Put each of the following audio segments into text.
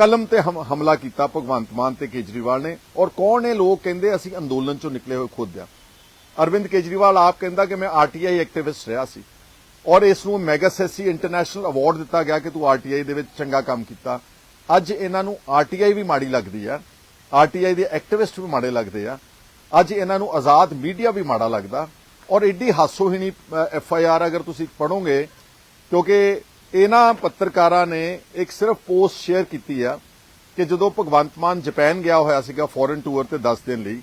ਕਲਮ ਤੇ ਹਮਲਾ ਕੀਤਾ ਭਗਵੰਤ ਮਾਨ ਤੇ ਕੇਜਰੀਵਾਲ ਨੇ ਔਰ ਕੌਣ ਨੇ ਲੋਕ ਕਹਿੰਦੇ ਅਸੀਂ ਅੰਦੋਲਨ ਚੋਂ ਨਿਕਲੇ ਹੋਏ ਖੁਦ ਆ। ਅਰਵਿੰਦ ਕੇਜਰੀਵਾਲ ਆਪ ਕਹਿੰਦਾ ਕਿ ਮੈਂ ਆਰਟੀਆਈ ਐਕਟਿਵਿਸਟ ਰਿਹਾ ਸੀ ਔਰ ਇਸ ਨੂੰ ਮੈਗਾਸੈਸੀ ਇੰਟਰਨੈਸ਼ਨਲ ਅਵਾਰਡ ਦਿੱਤਾ ਗਿਆ ਕਿ ਤੂੰ ਆਰਟੀਆਈ ਦੇ ਵਿੱਚ ਚੰਗਾ ਕੰਮ ਕੀਤਾ। ਅੱਜ ਇਹਨਾਂ ਨੂੰ ਆਰਟੀਆਈ ਵੀ ਮਾੜੀ ਲੱਗਦੀ ਆ ਆਰਟੀਆਈ ਦੇ ਐਕਟਿਵਿਸਟ ਵੀ ਮਾੜੇ ਲੱਗਦੇ ਆ। ਅੱਜ ਇਹਨਾਂ ਨੂੰ ਆਜ਼ਾਦ ਮੀਡੀਆ ਵੀ ਮਾੜਾ ਲੱਗਦਾ ਔਰ ਐਡੀ ਹਾਸੋਹੀਣੀ ਐਫ ਆਈ ਆਰ ਅਗਰ ਤੁਸੀਂ ਪੜੋਗੇ ਕਿਉਂਕਿ ਇਹਨਾਂ ਪੱਤਰਕਾਰਾਂ ਨੇ ਇੱਕ ਸਿਰਫ ਪੋਸਟ ਸ਼ੇਅਰ ਕੀਤੀ ਆ ਕਿ ਜਦੋਂ ਭਗਵੰਤ ਮਾਨ ਜਾਪਾਨ ਗਿਆ ਹੋਇਆ ਸੀਗਾ ਫੋਰਨ ਟੂਰ ਤੇ 10 ਦਿਨ ਲਈ,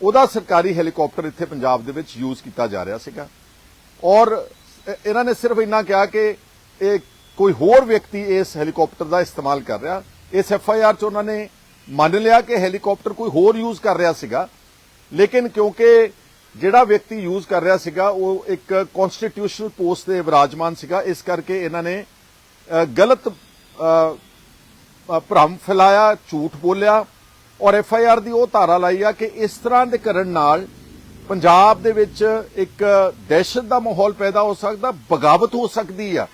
ਉਹਦਾ ਸਰਕਾਰੀ ਹੈਲੀਕਾਪਟਰ ਇੱਥੇ ਪੰਜਾਬ ਦੇ ਵਿੱਚ ਯੂਜ਼ ਕੀਤਾ ਜਾ ਰਿਹਾ ਸੀਗਾ। ਔਰ ਇਹਨਾਂ ਨੇ ਸਿਰਫ ਇੰਨਾ ਕਿਹਾ ਕਿ ਇਹ ਕੋਈ ਹੋਰ ਵਿਅਕਤੀ ਇਸ ਹੈਲੀਕਾਪਟਰ ਦਾ ਇਸਤੇਮਾਲ ਕਰ ਰਿਹਾ। ਇਸ ਐਫ ਆਈ ਆਰ ਚ ਉਹਨਾਂ ਨੇ ਮੰਨ ਲਿਆ ਕਿ ਹੈਲੀਕਾਪਟਰ ਕੋਈ ਹੋਰ ਯੂਜ਼ ਕਰ ਰਿਹਾ ਸੀਗਾ। ਲੇਕਿਨ ਕਿਉਂਕਿ ਜਿਹੜਾ ਵਿਅਕਤੀ ਯੂਜ਼ ਕਰ ਰਿਹਾ ਸੀਗਾ, ਉਹ ਇੱਕ ਕਨਸਟੀਟਿਊਸ਼ਨਲ ਪੋਸਟ ਤੇ ਵਿਰਾਜਮਾਨ ਸੀਗਾ, ਇਸ ਕਰਕੇ ਇਹਨਾਂ ਨੇ ਗਲਤ ਅ, ਭਰਮ ਫੈਲਾਇਆ ਝੂਠ ਬੋਲਿਆ ਔਰ ਐਫ ਆਈ ਆਰ ਦੀ ਉਹ ਧਾਰਾ ਲਾਈ ਆ ਕਿ ਇਸ ਤਰ੍ਹਾਂ ਦੇ ਕਰਨ ਨਾਲ ਪੰਜਾਬ ਦੇ ਵਿੱਚ ਇੱਕ ਦਹਿਸ਼ਤ ਦਾ ਮਾਹੌਲ ਪੈਦਾ ਹੋ ਸਕਦਾ ਬਗਾਵਤ ਹੋ ਸਕਦੀ ਆ।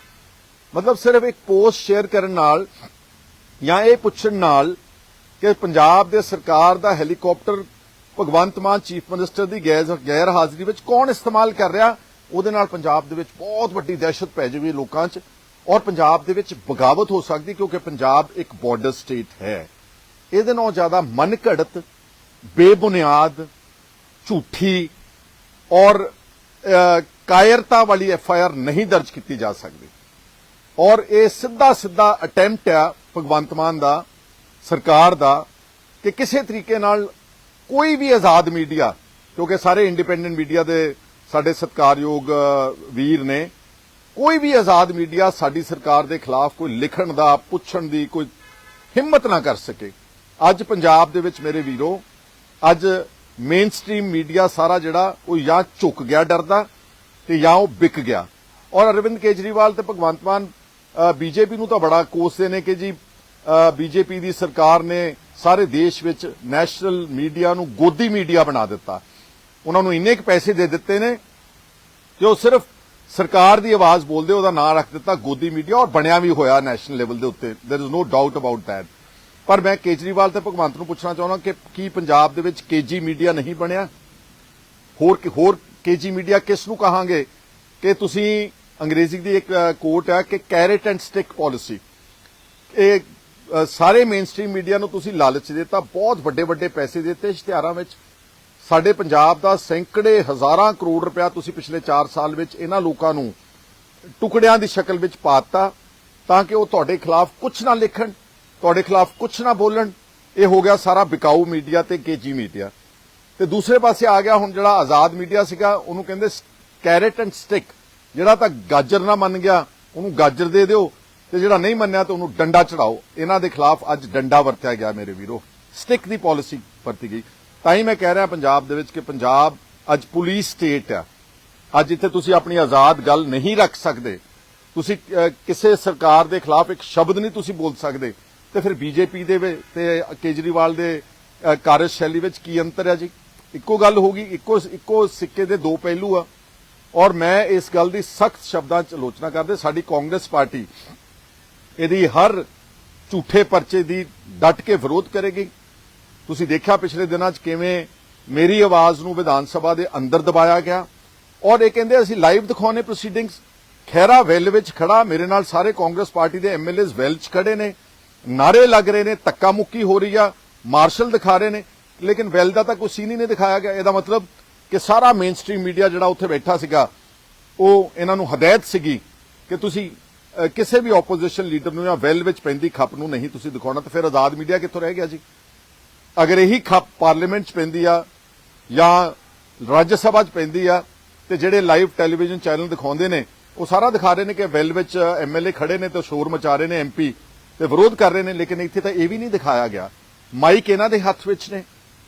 ਮਤਲਬ ਸਿਰਫ ਇੱਕ ਪੋਸਟ ਸ਼ੇਅਰ ਕਰਨ ਨਾਲ ਜਾਂ ਇਹ ਪੁੱਛਣ ਨਾਲ ਕਿ ਪੰਜਾਬ ਦੇ ਸਰਕਾਰ ਦਾ helicopter Bhagwant Mann chief minister ਦੀ ਗੈਰ ਗੈਰ ਹਾਜ਼ਰੀ ਵਿੱਚ ਕੌਣ ਇਸਤੇਮਾਲ ਕਰ ਰਿਹਾ ਉਹਦੇ ਨਾਲ ਪੰਜਾਬ ਦੇ ਵਿੱਚ ਬਹੁਤ ਵੱਡੀ ਦਹਿਸ਼ਤ ਪੈ ਜਾਵੇ ਲੋਕਾਂ 'ਚ। ਔਰ ਪੰਜਾਬ ਦੇ ਵਿੱਚ ਬਗਾਵਤ ਹੋ ਸਕਦੀ ਕਿਉਂਕਿ ਪੰਜਾਬ ਇੱਕ ਬਾਰਡਰ ਸਟੇਟ ਹੈ। ਇਹਦੇ ਨਾਲ ਜ਼ਿਆਦਾ ਮਨਘੜਤ, ਬੇਬੁਨਿਆਦ, ਝੂਠੀ ਔਰ ਕਾਇਰਤਾ ਵਾਲੀ ਐਫ ਆਈ ਆਰ ਨਹੀਂ ਦਰਜ ਕੀਤੀ ਜਾ ਸਕਦੀ। ਔਰ ਇਹ ਸਿੱਧਾ ਸਿੱਧਾ ਅਟੈਂਪਟ ਆ ਭਗਵੰਤ ਮਾਨ ਦਾ, ਸਰਕਾਰ ਦਾ, ਕਿ ਕਿਸੇ ਤਰੀਕੇ ਨਾਲ ਕੋਈ ਵੀ ਆਜ਼ਾਦ ਮੀਡੀਆ, ਕਿਉਂਕਿ ਸਾਰੇ ਇੰਡੀਪੈਂਡੈਂਟ ਮੀਡੀਆ ਦੇ ਸਾਡੇ ਸਤਿਕਾਰਯੋਗ ਵੀਰ ਨੇ ਕੋਈ ਵੀ ਆਜ਼ਾਦ ਮੀਡੀਆ ਸਾਡੀ ਸਰਕਾਰ ਦੇ ਖਿਲਾਫ ਕੋਈ ਲਿਖਣ ਦਾ, ਪੁੱਛਣ ਦੀ ਕੋਈ ਹਿੰਮਤ ਨਾ ਕਰ ਸਕੇ। ਅੱਜ ਪੰਜਾਬ ਦੇ ਵਿੱਚ ਮੇਰੇ ਵੀਰੋ, ਅੱਜ ਮੇਨ ਸਟ੍ਰੀਮ ਮੀਡੀਆ ਸਾਰਾ ਜਿਹੜਾ, ਉਹ ਜਾਂ ਝੁਕ ਗਿਆ ਡਰਦਾ ਤੇ ਜਾਂ ਉਹ ਵਿਕ ਗਿਆ। ਔਰ ਅਰਵਿੰਦ ਕੇਜਰੀਵਾਲ ਤੇ ਭਗਵੰਤ ਮਾਨ ਬੀਜੇਪੀ ਨੂੰ ਤਾਂ ਬੜਾ ਕੋਸਦੇ ਨੇ ਕਿ ਜੀ ਬੀਜੇਪੀ ਦੀ ਸਰਕਾਰ ਨੇ ਸਾਰੇ ਦੇਸ਼ ਵਿੱਚ ਨੈਸ਼ਨਲ ਮੀਡੀਆ ਨੂੰ ਗੋਦੀ ਮੀਡੀਆ ਬਣਾ ਦਿੱਤਾ। ਉਹਨਾਂ ਨੂੰ ਇੰਨੇ ਕੁ ਪੈਸੇ ਦੇ ਦਿੱਤੇ ਨੇ ਕਿ ਉਹ ਸਿਰਫ ਸਰਕਾਰ ਦੀ ਆਵਾਜ਼ ਬੋਲਦੇ ਉਹਦਾ ਨਾਂ ਰੱਖ ਦਿੱਤਾ ਗੋਦੀ ਮੀਡੀਆ ਔਰ ਬਣਿਆ ਵੀ ਹੋਇਆ ਨੈਸ਼ਨਲ ਲੈਵਲ ਦੇ ਉੱਤੇ there is no doubt about that ਪਰ ਮੈਂ ਕੇਜਰੀਵਾਲ ਤੇ ਭਗਵੰਤ ਨੂੰ ਪੁੱਛਣਾ ਚਾਹੁੰਦਾ ਕਿ ਕੀ ਪੰਜਾਬ ਦੇ ਵਿੱਚ ਕੇਜੀ ਮੀਡੀਆ ਨਹੀਂ ਬਣਿਆ ਹੋਰ ਹੋਰ ਕੇਜੀ ਮੀਡੀਆ ਕਿਸ ਨੂੰ ਕਹਾਂਗੇ ਕਿ ਤੁਸੀਂ ਅੰਗਰੇਜ਼ੀ ਦੀ ਇੱਕ ਕੋਟ ਹੈ ਕਿ ਕੈਰਟ ਐਂਡ ਸਟਿਕ ਪਾਲਿਸੀ ਇਹ ਅ, ਸਾਰੇ ਮੇਨਸਟ੍ਰੀਮ ਮੀਡੀਆ ਨੂੰ ਤੁਸੀਂ ਲਾਲਚ ਦਿੱਤਾ ਬਹੁਤ ਵੱਡੇ ਵੱਡੇ ਪੈਸੇ ਦਿੱਤੇ ਇਸ਼ਤਿਹਾਰਾਂ ਵਿੱਚ ਸਾਡੇ ਪੰਜਾਬ ਦਾ ਸੈਂਕੜੇ ਹਜ਼ਾਰਾਂ ਕਰੋੜ ਰੁਪਇਆ ਤੁਸੀਂ ਪਿਛਲੇ 4 ਸਾਲ ਵਿੱਚ ਇਹਨਾਂ ਲੋਕਾਂ ਨੂੰ ਟੁਕੜਿਆਂ ਦੀ ਸ਼ਕਲ ਵਿੱਚ ਪਾਤਾ ਤਾਂ ਕਿ ਉਹ ਤੁਹਾਡੇ ਖਿਲਾਫ ਕੁਝ ਨਾ ਲਿਖਣ, ਤੁਹਾਡੇ ਖਿਲਾਫ ਕੁਝ ਨਾ ਬੋਲਣ। ਇਹ ਹੋ ਗਿਆ ਸਾਰਾ ਬਿਕਾਊ ਮੀਡੀਆ ਤੇ ਕੇਜੀ ਮੀਡੀਆ। ਤੇ ਦੂਸਰੇ ਪਾਸੇ ਆ ਗਿਆ ਹੁਣ ਜਿਹੜਾ ਆਜ਼ਾਦ ਮੀਡੀਆ ਸੀਗਾ, ਉਹਨੂੰ ਕਹਿੰਦੇ ਕੈਰਟ ਐਂਡ ਸਟਿਕ। ਜਿਹੜਾ ਤਾਂ ਗਾਜਰ ਨਾ ਮੰਨ ਗਿਆ, ਉਹਨੂੰ ਗਾਜਰ ਦੇ ਦਿਓ ਤੇ ਜਿਹੜਾ ਨਹੀਂ ਮੰਨਿਆ ਤਾਂ ਉਹਨੂੰ ਡੰਡਾ ਚੜਾਓ। ਇਹਨਾਂ ਦੇ ਖਿਲਾਫ ਅੱਜ ਡੰਡਾ ਵਰਤਿਆ ਗਿਆ ਮੇਰੇ ਵੀਰੋ। ਸਟਿਕ ਦੀ ਪਾਲਿਸੀ ਵਰਤੀ ਗਈ। ਤਾਂ ਹੀ ਮੈਂ ਕਹਿ ਰਿਹਾ ਪੰਜਾਬ ਦੇ ਵਿੱਚ ਕਿ ਪੰਜਾਬ ਅੱਜ ਪੁਲਿਸ ਸਟੇਟ ਆ। ਅੱਜ ਇੱਥੇ ਤੁਸੀਂ ਆਪਣੀ ਆਜ਼ਾਦ ਗੱਲ ਨਹੀਂ ਰੱਖ ਸਕਦੇ। ਤੁਸੀਂ ਕਿਸੇ ਸਰਕਾਰ ਦੇ ਖਿਲਾਫ ਇੱਕ ਸ਼ਬਦ ਨਹੀਂ ਤੁਸੀਂ ਬੋਲ ਸਕਦੇ। ਤੇ ਫਿਰ ਬੀਜੇਪੀ ਦੇ ਤੇ ਕੇਜਰੀਵਾਲ ਦੇ ਅਹ, ਕਾਰਜਸ਼ੈਲੀ ਵਿੱਚ ਕੀ ਅੰਤਰ ਹੈ ਜੀ? ਇੱਕੋ ਗੱਲ ਹੋਗੀ ਇੱਕੋ ਇੱਕੋ ਸਿੱਕੇ ਦੇ ਦੋ ਪਹਿਲੂ ਆ। ਔਰ ਮੈਂ ਇਸ ਗੱਲ ਦੀ ਸਖਤ ਸ਼ਬਦਾਂ 'ਚ ਆਲੋਚਨਾ ਕਰਦੇ ਸਾਡੀ ਕਾਂਗਰਸ ਪਾਰਟੀ ਇਹਦੀ ਹਰ ਝੂਠੇ ਪਰਚੇ ਦੀ ਡਟ ਕੇ ਵਿਰੋਧ ਕਰੇਗੀ। ਤੁਸੀਂ ਦੇਖਿਆ ਪਿਛਲੇ ਦਿਨਾਂ 'ਚ ਕਿਵੇਂ ਮੇਰੀ ਆਵਾਜ਼ ਨੂੰ ਵਿਧਾਨ ਸਭਾ ਦੇ ਅੰਦਰ ਦਬਾਇਆ ਗਿਆ? ਔਰ ਇਹ ਕਹਿੰਦੇ ਅਸੀਂ ਲਾਈਵ ਦਿਖਾਉਣੇ ਪ੍ਰੋਸੀਡਿੰਗਸ ਖੈਰਾ ਵੈਲ ਵਿੱਚ ਖੜਾ, ਮੇਰੇ ਨਾਲ ਸਾਰੇ ਕਾਂਗਰਸ ਪਾਰਟੀ ਦੇ ਐਮਐਲਏਸ ਵੈਲ 'ਚ ਖੜੇ ਨੇ। ਨਾਰੇ ਲੱਗ ਰਹੇ ਨੇ, ਧੱਕਾ ਮੁੱਕੀ ਹੋ ਰਹੀ ਆ, ਮਾਰਸ਼ਲ ਦਿਖਾ ਰਹੇ ਨੇ। ਲੇਕਿਨ ਵੈਲ ਦਾ ਤਾਂ ਕੋਈ ਸੀਨ ਹੀ ਨਹੀਂ ਦਿਖਾਇਆ ਗਿਆ। ਇਹਦਾ ਮਤਲਬ ਕਿ ਸਾਰਾ ਮੇਨਸਟ੍ਰੀਮ ਮੀਡੀਆ ਜਿਹੜਾ ਉੱਥੇ ਬੈਠਾ ਸੀਗਾ, ਉਹ ਇਹਨਾਂ ਨੂੰ ਹਦਾਇਤ ਸੀਗੀ ਕਿ ਤੁਸੀਂ ਕਿਸੇ ਵੀ ਆਪੋਜੀਸ਼ਨ ਲੀਡਰ ਨੂੰ ਜਾਂ ਵੈਲ ਵਿੱਚ ਪੈਂਦੀ ਖੱਪ ਨੂੰ ਨਹੀਂ ਤੁਸੀਂ ਦਿਖਾਉਣਾ, ਤਾਂ ਫਿਰ ਆਜ਼ਾਦ ਮੀਡੀਆ ਕਿੱਥੋਂ ਰਹਿ ਗਿਆ ਜੀ? ਅਗਰ ਇਹੀ ਖੱਪ ਪਾਰਲੀਮੈਂਟ 'ਚ ਪੈਂਦੀ ਆ ਜਾਂ ਰਾਜ ਸਭਾ 'ਚ ਪੈਂਦੀ ਆ ਤੇ ਜਿਹੜੇ ਲਾਈਵ ਟੈਲੀਵਿਜ਼ਨ ਚੈਨਲ ਦਿਖਾਉਂਦੇ ਨੇ, ਉਹ ਸਾਰਾ ਦਿਖਾ ਰਹੇ ਨੇ ਕਿ ਵੈਲ ਵਿੱਚ ਐਮਐਲਏ ਖੜੇ ਨੇ ਤੇ ਸ਼ੋਰ ਮਚਾ ਰਹੇ ਨੇ ਐਮਪੀ ਤੇ ਵਿਰੋਧ ਕਰ ਰਹੇ ਨੇ, ਲੇਕਿਨ ਇੱਥੇ ਤਾਂ ਇਹ ਵੀ ਨਹੀਂ ਦਿਖਾਇਆ ਗਿਆ। ਮਾਈਕ ਇਹਨਾਂ ਦੇ ਹੱਥ ਵਿੱਚ ਨੇ,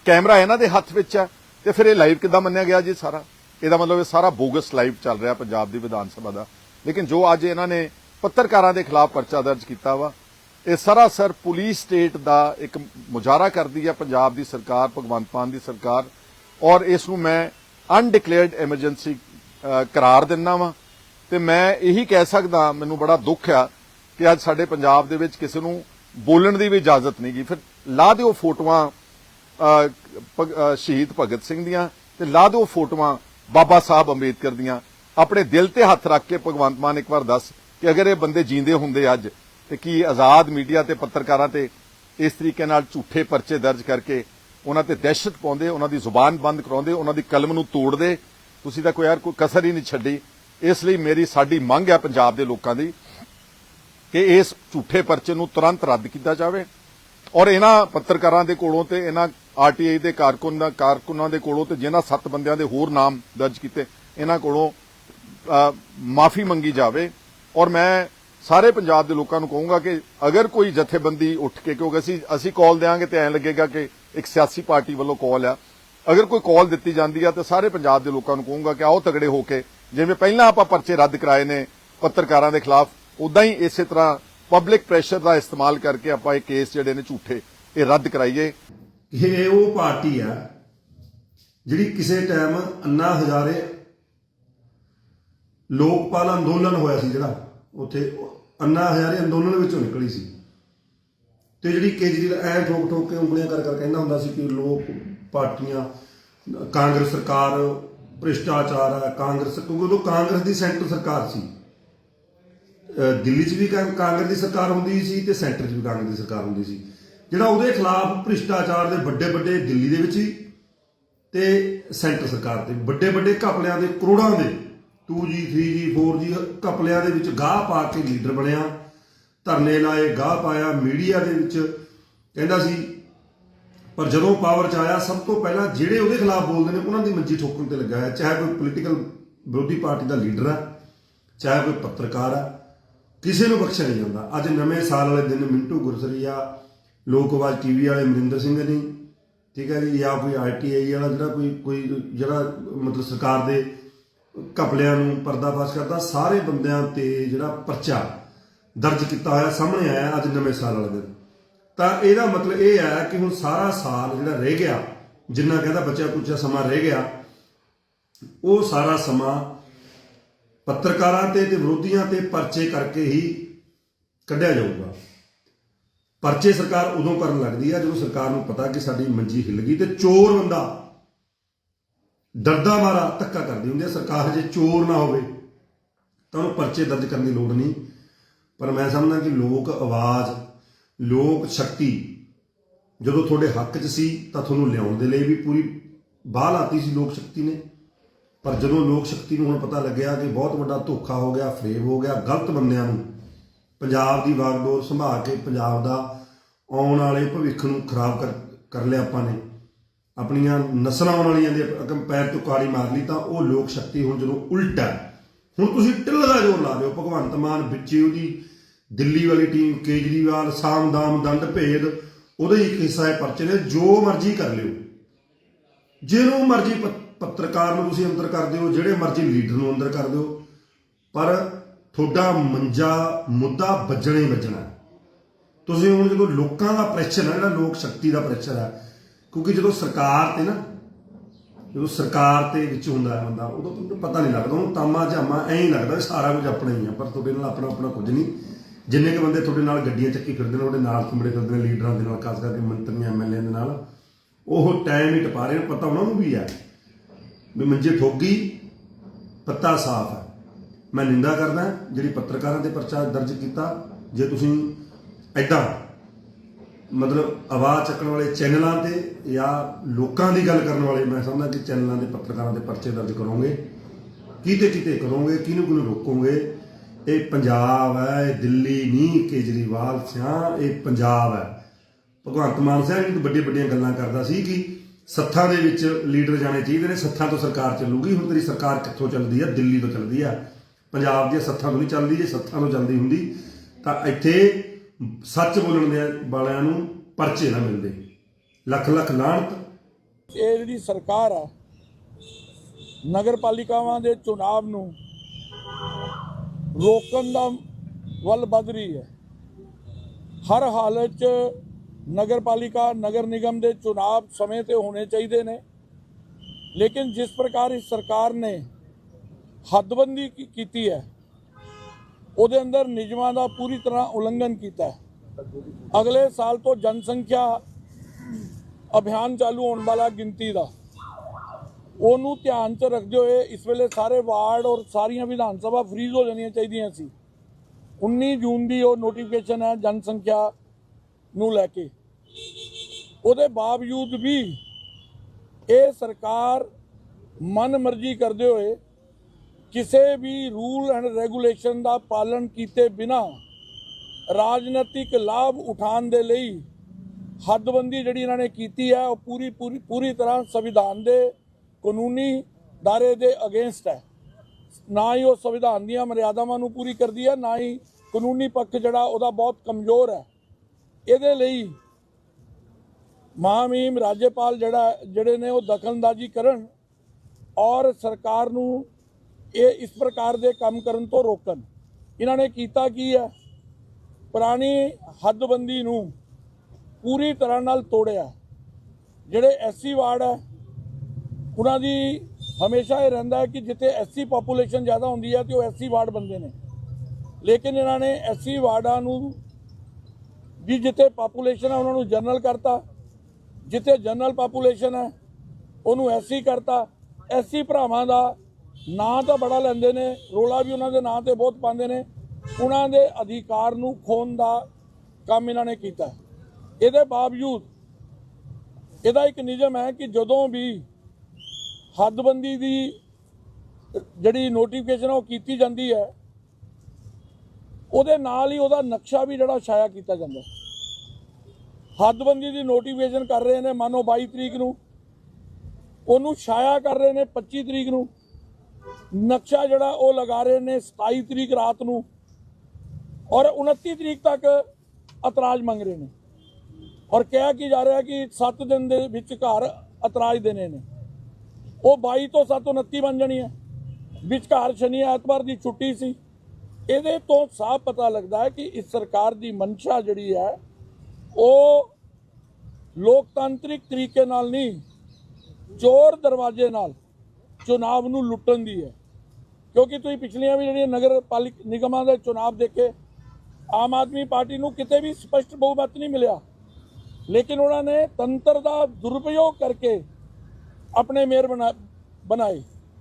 ਕੈਮਰਾ ਇਹਨਾਂ ਦੇ ਹੱਥ ਵਿੱਚ ਆ ਤੇ ਫਿਰ ਇਹ ਲਾਈਵ ਕਿੱਦਾਂ ਮੰਨਿਆ ਗਿਆ ਜੀ ਸਾਰਾ? ਇਹਦਾ ਮਤਲਬ ਇਹ ਸਾਰਾ ਬੋਗਸ ਲਾਈਵ ਚੱਲ ਰਿਹਾ ਪੰਜਾਬ ਦੀ ਵਿਧਾਨ ਸਭਾ ਦਾ। ਲੇਕਿਨ ਜੋ ਅੱਜ ਇਹਨਾਂ ਨੇ ਪੱਤਰਕਾਰਾਂ ਦੇ ਖਿਲਾਫ ਪਰਚਾ ਦਰਜ ਕੀਤਾ ਵਾ ਇਹ ਸਰਾਸਰ ਪੁਲਿਸ ਸਟੇਟ ਦਾ ਇੱਕ ਮੁਜ਼ਾਹਰਾ ਕਰਦੀ ਹੈ, ਪੰਜਾਬ ਦੀ ਸਰਕਾਰ, ਭਗਵੰਤ ਮਾਨ ਦੀ ਸਰਕਾਰ, ਔਰ ਇਸ ਨੂੰ ਮੈਂ ਅਨਡਿਕਲੇਅਰਡ ਐਮਰਜੈਂਸੀ ਕਰਾਰ ਦਿੰਨਾ ਵਾਂ। ਤੇ ਮੈਂ ਇਹੀ ਕਹਿ ਸਕਦਾ, ਮੈਨੂੰ ਬੜਾ ਦੁੱਖ ਆ ਕਿ ਅੱਜ ਸਾਡੇ ਪੰਜਾਬ ਦੇ ਵਿੱਚ ਕਿਸੇ ਨੂੰ ਬੋਲਣ ਦੀ ਵੀ ਇਜਾਜ਼ਤ ਨਹੀਂ ਗੀ ਫਿਰ ਲਾ ਦਿਓ ਫੋਟੋਆਂ ਸ਼ਹੀਦ ਭਗਤ ਸਿੰਘ ਦੀਆਂ, ਤੇ ਲਾ ਦਿਓ ਫੋਟੋਆਂ ਬਾਬਾ ਸਾਹਿਬ ਅੰਬੇਦਕਰ ਦੀਆਂ। ਆਪਣੇ ਦਿਲ ਤੇ ਹੱਥ ਰੱਖ ਕੇ ਭਗਵੰਤ ਮਾਨ ਇੱਕ ਵਾਰ ਦੱਸ ਕਿ ਅਗਰ ਇਹ ਬੰਦੇ ਜੀਂਦੇ ਹੁੰਦੇ ਅੱਜ ਤੇ ਕੀ ਆਜ਼ਾਦ ਮੀਡੀਆ ਤੇ ਪੱਤਰਕਾਰਾਂ ਤੇ ਇਸ ਤਰੀਕੇ ਨਾਲ ਝੂਠੇ ਪਰਚੇ ਦਰਜ ਕਰਕੇ ਉਹਨਾਂ ਤੇ ਦਹਿਸ਼ਤ ਪਾਉਂਦੇ, ਉਹਨਾਂ ਦੀ ਜ਼ੁਬਾਨ ਬੰਦ ਕਰਾਉਂਦੇ, ਉਹਨਾਂ ਦੀ ਕਲਮ ਨੂੰ ਤੋੜਦੇ, ਤੁਸੀਂ ਤਾਂ ਕੋਈ ਯਾਰ ਕੋਈ ਕਸਰ ਹੀ ਨਹੀਂ ਛੱਡੀ। ਇਸ ਲਈ ਮੇਰੀ ਸਾਡੀ ਮੰਗ ਹੈ ਪੰਜਾਬ ਦੇ ਲੋਕਾਂ ਦੀ ਕਿ ਇਸ ਝੂਠੇ ਪਰਚੇ ਨੂੰ ਤੁਰੰਤ ਰੱਦ ਕੀਤਾ ਜਾਵੇ। ਔਰ ਇਹਨਾਂ ਪੱਤਰਕਾਰਾਂ ਦੇ ਕੋਲੋਂ ਤੇ ਇਹਨਾਂ ਆਰਟੀਆਈ ਦੇ ਕਾਰਕੁਨ ਦਾ ਕਾਰਕੁਨਾਂ ਦੇ ਕੋਲੋਂ ਤੇ ਜਿਨ੍ਹਾਂ ਸੱਤ ਬੰਦਿਆਂ ਦੇ ਹੋਰ ਨਾਮ ਦਰਜ ਕੀਤੇ, ਇਹਨਾਂ ਕੋਲੋਂ ਮਾਫੀ ਮੰਗੀ ਜਾਵੇ। ਔਰ ਮੈਂ ਸਾਰੇ ਪੰਜਾਬ ਦੇ ਲੋਕਾਂ ਨੂੰ ਕਹੂੰਗਾ ਕਿ ਅਗਰ ਕੋਈ ਜਥੇਬੰਦੀ ਉੱਠ ਕੇ, ਕਿਉਂਕਿ ਅਸੀਂ ਅਸੀਂ ਕਾਲ ਦੇਾਂਗੇ ਤੇ ਐਂ ਲੱਗੇਗਾ ਕਿ ਇੱਕ ਸਿਆਸੀ ਪਾਰਟੀ ਵੱਲੋਂ ਕਾਲ ਆ। ਅਗਰ ਕੋਈ ਕਾਲ ਦਿੱਤੀ ਜਾਂਦੀ ਆ ਤੇ ਸਾਰੇ ਪੰਜਾਬ ਦੇ ਲੋਕਾਂ ਨੂੰ ਕਹੂੰਗਾ ਕਿ ਆਓ ਤਗੜੇ ਹੋ ਕੇ, ਜਿਵੇਂ ਪਹਿਲਾਂ ਆਪਾਂ ਪਰਚੇ ਰੱਦ ਕਰਾਏ ਨੇ ਪੱਤਰਕਾਰਾਂ ਦੇ ਖਿਲਾਫ ਉਦਾਂ ਹੀ ਇਸੇ ਤਰ੍ਹਾਂ ਪਬਲਿਕ ਪ੍ਰੈਸ਼ਰ ਦਾ ਇਸਤੇਮਾਲ ਕਰਕੇ ਆਪਾਂ ਇਹ ਕੇਸ ਜਿਹੜੇ ਨੇ ਝੂਠੇ, ਇਹ ਰੱਦ ਕਰਾਈਏ। ਇਹ ਉਹ ਪਾਰਟੀ ਆ ਜਿਹੜੀ ਕਿਸੇ ਟਾਈਮ ਅੰਨਾ ਹਜ਼ਾਰੇ ਲੋਕਪਾਲ ਅੰਦੋਲਨ ਹੋਇਆ ਸੀ ਜਿਹੜਾ, ਉੱਥੇ ਅੰਨਾ ਹਜ਼ਾਰੇ ਅੰਦੋਲਨ ਵਿੱਚੋਂ ਨਿਕਲੀ ਸੀ। ਤੇ ਜਿਹੜੀ ਕੇਜਰੀਵਾਲ ਐ ਠੋਕ ਠੋਕ ਕੇ ਉਂਗਲੀਆਂ ਕਰ ਕਰ ਕਹਿੰਦਾ ਹੁੰਦਾ ਸੀ ਕਿ ਲੋਕ ਪਾਰਟੀਆਂ, ਕਾਂਗਰਸ ਸਰਕਾਰ ਭ੍ਰਿਸ਼ਟਾਚਾਰ ਹੈ, ਕਾਂਗਰਸ ਕਿਉਂਕਿ ਉਦੋਂ ਕਾਂਗਰਸ ਦੀ ਸੈਂਟਰ ਸਰਕਾਰ ਸੀ। ਦਿੱਲੀ 'ਚ ਵੀ ਕਾਂ- ਕਾਂਗਰਸ ਦੀ ਸਰਕਾਰ ਹੁੰਦੀ ਸੀ ਤੇ ਸੈਂਟਰ 'ਚ ਵੀ ਕਾਂਗਰਸ ਦੀ ਸਰਕਾਰ ਹੁੰਦੀ ਸੀ। ਜਿਹੜਾ ਉਹਦੇ ਖਿਲਾਫ ਭ੍ਰਿਸ਼ਟਾਚਾਰ ਦੇ ਵੱਡੇ ਵੱਡੇ ਦਿੱਲੀ ਦੇ ਵਿੱਚ ਹੀ ਤੇ ਸੈਂਟਰ ਸਰਕਾਰ ਦੇ ਵੱਡੇ ਵੱਡੇ ਘਪਲਿਆਂ ਦੇ ਕਰੋੜਾਂ ਦੇ 2G 3G 4G ਘਪਲਿਆਂ ਦੇ ਵਿੱਚ ਗਾਹ ਪਾ ਕੇ ਲੀਡਰ ਬਣਿਆ। ਧਰਨੇ ਲਾਏ, ਗਾਹ ਪਾਇਆ, ਮੀਡੀਆ ਦੇ ਵਿੱਚ ਕਹਿੰਦਾ ਸੀ, ਪਰ ਜਦੋਂ ਪਾਵਰ 'ਚ ਆਇਆ, ਸਭ ਤੋਂ ਪਹਿਲਾਂ ਜਿਹੜੇ ਉਹਦੇ ਖਿਲਾਫ ਬੋਲਦੇ ਨੇ, ਉਹਨਾਂ ਦੀ ਮੰਜੀ ਠੋਕਣ ਤੇ ਲੱਗਾ ਹੈ। ਚਾਹੇ ਕੋਈ ਪੋਲੀਟੀਕਲ ਵਿਰੋਧੀ ਪਾਰਟੀ ਦਾ ਲੀਡਰ ਆ ਚਾਹੇ ਕੋਈ ਪੱਤਰਕਾਰ ਆ ਕਿਸੇ ਨੂੰ ਬਖਸ਼ਿਆ ਨਹੀਂ ਜਾਂਦਾ। ਅੱਜ ਨਵੇਂ ਸਾਲ ਵਾਲੇ ਦਿਨ ਮਿੰਟੂ ਗੁਰਸਰੀਆ ਲੋਕਵਾਜ ਟੀਵੀ ਵਾਲੇ ਮਨਿੰਦਰ ਸਿੰਘ ਨੇ, ਠੀਕ ਹੈ ਜੀ, ਜਾਂ ਕੋਈ ਆਰਟੀਆਈ ਵਾਲਾ ਜਿਹੜਾ ਕੋਈ ਕੋਈ ਜਿਹੜਾ ਮਤਲਬ ਸਰਕਾਰ ਦੇ ਘਪਲਿਆਂ ਨੂੰ ਪਰਦਾਫਾਸ਼ ਕਰਦਾ। ਸਾਰੇ ਬੰਦਿਆਂ ਤੇ ਜਿਹੜਾ ਪਰਚਾ ਦਰਜ ਕੀਤਾ ਹੋਇਆ ਸਾਹਮਣੇ ਆਇਆ ਅੱਜ ਨਵੇਂ ਸਾਲ ਵਾਲੇ ਦਿਨ। ਤਾਂ ਇਹਦਾ ਮਤਲਬ ਇਹ ਹੈ ਕਿ ਹੁਣ ਸਾਰਾ ਸਾਲ ਜਿਹੜਾ ਰਹਿ ਗਿਆ, ਜਿੰਨਾ ਕਹਿੰਦਾ ਬੱਚਾ ਕੁਛ ਸਮਾਂ ਰਹਿ ਗਿਆ, ਉਹ ਸਾਰਾ ਸਮਾਂ ਪੱਤਰਕਾਰਾਂ ਤੇ ਤੇ ਵਿਰੋਧੀਆਂ ਤੇ ਪਰਚੇ ਕਰਕੇ ਹੀ ਕੱਢਿਆ ਜਾਊਗਾ। ਪਰਚੇ ਸਰਕਾਰ ਉਦੋਂ ਕਰਨ ਲੱਗਦੀ ਹੈ ਜਦੋਂ ਸਰਕਾਰ ਨੂੰ ਪਤਾ ਕਿ ਸਾਡੀ ਮੰਜੀ ਹਿੱਲ ਗਈ ਤੇ ਚੋਰ ਬੰਦਾ ਡਰਦਾ ਮਾਰਾ, ਧੱਕਾ ਕਰਦੀ ਹੁੰਦੀ ਹੈ ਸਰਕਾਰ ਜੇ ਚੋਰ ਨਾ ਹੋਵੇ, ਤਾਂ ਉਹਨੂੰ ਪਰਚੇ ਦਰਜ ਕਰਨ ਦੀ ਲੋੜ ਨਹੀਂ। ਪਰ ਮੈਂ ਸਮਝਦਾ ਕਿ ਲੋਕ ਆਵਾਜ਼, ਲੋਕ ਸ਼ਕਤੀ, ਜਦੋਂ ਤੁਹਾਡੇ ਹੱਕ 'ਚ ਸੀ, ਤਾਂ ਤੁਹਾਨੂੰ ਲਿਆਉਣ ਦੇ ਲਈ ਵੀ ਪੂਰੀ ਬਾਹ ਲਾਤੀ ਸੀ ਲੋਕ ਸ਼ਕਤੀ ਨੇ। ਪਰ ਜਦੋਂ ਲੋਕ ਸ਼ਕਤੀ ਨੂੰ ਹੁਣ ਪਤਾ ਲੱਗਿਆ ਕਿ ਬਹੁਤ ਵੱਡਾ ਧੋਖਾ ਹੋ ਗਿਆ, ਫਰੇਬ ਹੋ ਗਿਆ, ਗਲਤ ਬੰਦਿਆਂ ਨੂੰ, ਪੰਜਾਬ ਦੀ ਵਾਗਡੋਰ ਸੰਭਾਲ ਕੇ ਪੰਜਾਬ ਦਾ ਆਉਣ ਵਾਲੇ ਭਵਿੱਖ ਨੂੰ ਖਰਾਬ ਕਰ ਕਰ ਲਿਆ ਆਪਾਂ ਨੇ। ਆਪਣੀਆਂ ਨਸਲਾਂ ਆਉਣ ਵਾਲੀਆਂ ਦੇ ਅਗਮ ਪੈਰ ਤੋਂ ਕਾਲੀ ਮਾਰ ਲਈ ਤਾਂ ਉਹ ਲੋਕ ਸ਼ਕਤੀ ਹੁਣ ਜਦੋਂ ਉਲਟਾ ਹੈ। ਹੁਣ ਤੁਸੀਂ ਟਿੱਲ ਦਾ ਜ਼ੋਰ ਲਾ ਦਿਓ, ਭਗਵੰਤ ਮਾਨ ਵਿੱਚੇ ਉਹਦੀ ਦਿੱਲੀ ਵਾਲੀ ਟੀਮ, ਕੇਜਰੀਵਾਲ, ਸਾਮਦਾਮ, ਦੰਡ ਭੇਦ, ਉਹਦਾ ਹੀ ਇੱਕ ਹਿੱਸਾ ਹੈ ਪਰਚੇ ਨੇ ਜੋ ਮਰਜ਼ੀ ਕਰ ਲਿਓ ਜਿਹਨੂੰ ਮਰਜ਼ੀ ਪ- ਪੱਤਰਕਾਰ ਨੂੰ ਤੁਸੀਂ ਅੰਦਰ ਕਰ ਦਿਓ, ਜਿਹੜੇ ਮਰਜ਼ੀ ਲੀਡਰ ਨੂੰ ਅੰਦਰ ਕਰ ਦਿਓ, ਪਰ ਤੁਹਾਡਾ ਮੰਜਾ, ਮੁੱਦਾ ਵੱਜਣਾ ਹੀ ਵੱਜਣਾ ਤੁਸੀਂ ਹੁਣ ਜਦੋਂ ਲੋਕਾਂ ਦਾ ਪ੍ਰੈਸ਼ਰ ਹੈ, ਜਿਹੜਾ ਲੋਕ ਸ਼ਕਤੀ ਦਾ ਪ੍ਰੈਸ਼ਰ ਹੈ ਕਿਉਂਕਿ ਜਦੋਂ ਸਰਕਾਰ ਤੇ ਨਾ, ਜਦੋਂ ਸਰਕਾਰ ਤੇ ਵਿੱਚ ਹੁੰਦਾ ਹੈ ਬੰਦਾ, ਉਦੋਂ ਤੁਹਾਨੂੰ ਪਤਾ ਨਹੀਂ ਲੱਗਦਾ ਉਹਨੂੰ ਤਾਮਾ ਜਾਮਾ ਐਂ ਹੀ ਲੱਗਦਾ ਸਾਰਾ ਕੁਝ ਆਪਣਾ ਹੀ ਆ, ਪਰ ਤੁਹਾਡੇ ਨਾਲ ਆਪਣਾ ਆਪਣਾ ਕੁਝ ਨਹੀਂ। ਜਿੰਨੇ ਕੁ ਬੰਦੇ ਤੁਹਾਡੇ ਨਾਲ ਗੱਡੀਆਂ ਚੱਕੀ ਫਿਰਦੇ ਨੇ, ਉਹਦੇ ਨਾਲ ਚੁੰਬੜੇ ਫਿਰਦੇ ਨੇ, ਲੀਡਰਾਂ ਦੇ ਨਾਲ, ਖਾਸ ਕਰਕੇ ਮੰਤਰੀਆਂ ਐਮਐਲਏ ਦੇ ਨਾਲ, ਉਹ ਟਾਈਮ ਹੀ ਟਪਾ ਰਹੇ ਨੇ, ਪਤਾ ਉਹਨਾਂ ਨੂੰ ਵੀ ਹੈ ਵੀ ਮੰਜੇ ਠੋਗੀ, ਪੱਤਾ ਸਾਫ਼ ਹੈ। ਮੈਂ ਨਿੰਦਾ ਕਰਦਾ, ਜਿਹੜੀ ਪੱਤਰਕਾਰਾਂ ਦੇ ਪਰਚਾ ਦਰਜ ਕੀਤਾ, ਜੇ ਤੁਸੀਂ ਐਦਾਂ ਮਤਲਬ ਆਵਾਜ਼ ਚੱਕਣ ਵਾਲੇ ਚੈਨਲਾਂ ਤੇ ਜਾਂ ਲੋਕਾਂ ਦੀ ਗੱਲ ਕਰਨ ਵਾਲੇ, ਮੈਂ ਸਮਝਦਾ ਕਿ ਚੈਨਲਾਂ ਦੇ ਪੱਤਰਕਾਰਾਂ ਦੇ ਪਰਚੇ ਦਰਜ ਕਰੋਗੇ। ਕਿਤੇ ਕਿਤੇ ਕਰੋਗੇ, ਕਿਹਨੂੰ ਕਿਹਨੂੰ ਰੋਕੋਗੇ? ਇਹ ਪੰਜਾਬ ਹੈ, ਇਹ ਦਿੱਲੀ, ਨਹੀਂ ਕੇਜਰੀਵਾਲ ਸਿਆ ਇਹ ਪੰਜਾਬ ਹੈ। ਭਗਵੰਤ ਮਾਨ ਸਾਹਿਬ ਜਿਹੜੀ ਵੱਡੀਆਂ ਵੱਡੀਆਂ ਗੱਲਾਂ ਕਰਦਾ ਸੀ ਕਿ ਸੱਥਾਂ ਦੇ ਵਿੱਚ ਲੀਡਰ ਜਾਣੇ ਚਾਹੀਦੇ ਨੇ, ਸੱਥਾਂ ਤੋਂ ਸਰਕਾਰ ਚੱਲੂਗੀ। ਹੁਣ ਤੇਰੀ ਸਰਕਾਰ ਕਿੱਥੋਂ ਚੱਲਦੀ ਆ? ਦਿੱਲੀ ਤੋਂ ਚੱਲਦੀ ਆ। ਪੰਜਾਬ ਦੀਆਂ ਸੱਥਾਂ ਤੋਂ ਨਹੀਂ ਚੱਲਦੀ, ਜੇ ਸੱਥਾਂ ਤੋਂ ਚੱਲਦੀ ਹੁੰਦੀ, ਤਾਂ ਇੱਥੇ ਸੱਚ ਬੋਲਣ ਦੇ ਵਾਲਿਆਂ ਨੂੰ ਪਰਚੇ ਨਾ ਮਿਲਦੇ। ਲੱਖ ਲੱਖ ਲਾਹਣਤ ਇਹ ਜਿਹੜੀ ਸਰਕਾਰ ਆ ਨਗਰ ਪਾਲਿਕਾਵਾਂ ਦੇ ਚੁਣਾਵ ਨੂੰ ਰੋਕਣ ਦਾ ਵੱਲ ਵੱਧ ਰਹੀ ਹੈ। ਹਰ ਹਾਲਤ 'ਚ ਨਗਰ ਪਾਲਿਕਾ ਨਗਰ ਨਿਗਮ ਦੇ ਚੁਣਾਵ ਸਮੇਂ ਤੇ ਹੋਣੇ ਚਾਹੀਦੇ ਨੇ। ਲੇਕਿਨ ਜਿਸ ਪ੍ਰਕਾਰ ਇਸ ਸਰਕਾਰ ਨੇ ਹੱਦਬੰਦੀ ਕੀ- ਕੀਤੀ ਹੈ ਉਹਦੇ ਅੰਦਰ ਨਿਯਮਾਂ ਦਾ ਪੂਰੀ ਤਰ੍ਹਾਂ ਉਲੰਘਣ ਕੀਤਾ ਹੈ। ਅਗਲੇ ਸਾਲ ਤੋਂ ਜਨਸੰਖਿਆ ਅਭਿਆਨ ਚਾਲੂ ਹੋਣ ਵਾਲਾ ਗਿਣਤੀ ਦਾ। ਉਹਨੂੰ ਧਿਆਨ 'ਚ ਰੱਖਦੇ ਹੋਏ ਇਸ ਵੇਲੇ ਸਾਰੇ ਵਾਰਡ ਔਰ ਸਾਰੀਆਂ ਵਿਧਾਨ ਸਭਾ ਫ੍ਰੀਜ਼ ਹੋ ਜਾਣੀਆਂ ਚਾਹੀਦੀਆਂ ਸੀ। 19 ਜੂਨ ਦੀ ਉਹ ਨੋਟੀਫਿਕੇਸ਼ਨ ਹੈ ਜਨਸੰਖਿਆ ਨੂੰ ਲੈ ਕੇ। ਉਹਦੇ ਬਾਵਜੂਦ ਵੀ ਇਹ ਸਰਕਾਰ ਮਨ ਮਰਜ਼ੀ ਕਰਦੇ ਹੋਏ ਕਿਸੇ ਵੀ ਰੂਲ ਐਂਡ ਰੈਗੂਲੇਸ਼ਨ ਦਾ ਪਾਲਣ ਕੀਤੇ ਬਿਨਾ ਰਾਜਨੀਤਿਕ ਲਾਭ ਉਠਾਉਣ ਦੇ ਲਈ ਹੱਦਬੰਦੀ ਜਿਹੜੀ ਇਹਨਾਂ ਨੇ ਕੀਤੀ ਹੈ, ਉਹ ਪੂਰੀ ਪੂਰੀ ਪੂਰੀ ਤਰ੍ਹਾਂ ਸੰਵਿਧਾਨ ਦੇ ਕਾਨੂੰਨੀ ਦਾਇਰੇ ਦੇ ਅਗੇਂਸਟ ਹੈ। ਨਾ ਹੀ ਉਹ ਸੰਵਿਧਾਨ ਦੀਆਂ ਮਰਿਆਦਾਵਾਂ ਨੂੰ ਪੂਰੀ ਕਰਦੀ ਹੈ, ਨਾ ਹੀ ਕਾਨੂੰਨੀ ਪੱਖ ਜਿਹੜਾ ਉਹਦਾ ਬਹੁਤ ਕਮਜ਼ੋਰ ਹੈ। ਇਹਦੇ ਲਈ ਮਹਾਮੀਮ ਰਾਜਪਾਲ ਜਿਹੜਾ, ਜਿਹੜੇ ਨੇ ਉਹ ਦਖਲਅੰਦਾਜ਼ੀ ਕਰਨ ਔਰ ਸਰਕਾਰ ਨੂੰ ਇਹ ਇਸ ਪ੍ਰਕਾਰ ਦੇ ਕੰਮ ਕਰਨ ਤੋਂ ਰੋਕਣ। ਇਹਨਾਂ ਨੇ ਕੀਤਾ ਕੀ ਹੈ? ਪੁਰਾਣੀ ਹੱਦਬੰਦੀ ਨੂੰ ਪੂਰੀ ਤਰ੍ਹਾਂ ਨਾਲ ਤੋੜਿਆ। ਜਿਹੜੇ ਐਸਸੀ ਵਾਰਡ ਹੈ, ਉਹਨਾਂ ਦੀ ਹਮੇਸ਼ਾ ਇਹ ਰਹਿੰਦਾ ਹੈ ਕਿ ਜਿੱਥੇ ਐਸਸੀ ਪੋਪੂਲੇਸ਼ਨ ਜ਼ਿਆਦਾ ਹੁੰਦੀ ਹੈ, ਤੇ ਉਹ ਐਸਸੀ ਵਾਰਡ ਬੰਦੇ ਨੇ। ਲੇਕਿਨ ਇਹਨਾਂ ਨੇ ਐਸਸੀ ਵਾਰਡਾਂ ਨੂੰ ਵੀ ਜਿੱਥੇ ਪੋਪੂਲੇਸ਼ਨ ਹੈ, ਉਹਨਾਂ ਨੂੰ ਜਨਰਲ ਕਰਤਾ। ਜਿੱਥੇ ਜਨਰਲ ਪੋਪੂਲੇਸ਼ਨ ਹੈ, ਉਹਨੂੰ ਐਸਸੀ ਕਰਤਾ। ਐਸਸੀ ਭਰਾਵਾਂ ਦਾ ਨਾਂ ਤਾਂ ਬੜਾ ਲੈਂਦੇ ਨੇ, ਰੋਲਾ ਵੀ ਉਹਨਾਂ ਦੇ ਨਾਂ ਤੇ ਬਹੁਤ ਪਾਉਂਦੇ ਨੇ। ਉਹਨਾਂ ਦੇ ਅਧਿਕਾਰ ਨੂੰ ਖੋਣ ਦਾ ਕੰਮ ਇਹਨਾਂ ਨੇ ਕੀਤਾ। ਇਹਦੇ ਬਾਵਜੂਦ ਇਹਦਾ ਇੱਕ ਨਿਯਮ ਹੈ ਕਿ ਜਦੋਂ ਵੀ ਹੱਦਬੰਦੀ ਦੀ ਜਿਹੜੀ ਨੋਟੀਫਿਕੇਸ਼ਨ ਉਹ ਕੀਤੀ ਜਾਂਦੀ ਹੈ, ਉਹਦੇ ਨਾਲ ਹੀ ਉਹਦਾ ਨਕਸ਼ਾ ਵੀ ਜਿਹੜਾ ਛਾਇਆ ਕੀਤਾ ਜਾਂਦਾ ਹੱਦਬੰਦੀ ਦੀ ਨੋਟੀਫਿਕੇਸ਼ਨ ਕਰ ਰਹੇ ਨੇ, ਮਾਨੋ 22 ਤਰੀਕ ਨੂੰ। ਉਹਨੂੰ ਛਾਇਆ ਕਰ ਰਹੇ ਨੇ 25 ਤਰੀਕ ਨੂੰ। ਨਕਸ਼ਾ ਜਿਹੜਾ ਉਹ ਲਗਾ ਰਹੇ ਨੇ 27 ਤਰੀਕ ਰਾਤ ਨੂੰ ਔਰ 29 ਤਰੀਕ ਤੱਕ ਇਤਰਾਜ਼ ਮੰਗ ਰਹੇ ਨੇ। ਔਰ ਕਿਹਾ ਕਿ ਜਾ ਰਿਹਾ ਕਿ 7 ਦਿਨ ਦੇ ਵਿੱਚ ਘਰ ਇਤਰਾਜ਼ ਦੇਣੇ ਨੇ। ਉਹ 22 ਤੋਂ 7 29 ਬਣ ਜਾਣੀ ਹੈ। ਵਿਚਕਾਰ ਸ਼ਨੀ ਐਤਵਾਰ ਦੀ ਛੁੱਟੀ ਸੀ। ਇਹਦੇ ਤੋਂ ਸਾਫ਼ ਪਤਾ ਲੱਗਦਾ ਹੈ ਕਿ ਇਸ ਸਰਕਾਰ ਦੀ ਮਨਸ਼ਾ ਜਿਹੜੀ ਹੈ, ਉਹ ਲੋਕਤਾਂਤਰਿਕ ਤਰੀਕੇ ਨਾਲ ਨਹੀਂ, ਚੋਰ ਦਰਵਾਜ਼ੇ ਨਾਲ ਚੁਣਾਵ ਨੂੰ ਲੁੱਟਣ ਦੀ ਹੈ। ਕਿਉਂਕਿ ਤੁਸੀਂ ਪਿਛਲੀਆਂ ਵੀ ਜਿਹੜੀਆਂ ਨਗਰ ਪਾਲਿਕ ਨਿਗਮਾਂ ਦੇ ਚੁਣਾਵ ਦੇਖੇ, ਆਮ ਆਦਮੀ ਪਾਰਟੀ ਨੂੰ ਕਿਤੇ ਵੀ ਸਪਸ਼ਟ ਬਹੁਮਤ ਨਹੀਂ ਮਿਲਿਆ। ਲੇਕਿਨ ਉਹਨਾਂ ਨੇ ਤੰਤਰ ਦਾ ਦੁਰਪਯੋਗ ਕਰਕੇ ਆਪਣੇ ਮੇਅਰ ਬਣਾ, ਬਣਾਏ।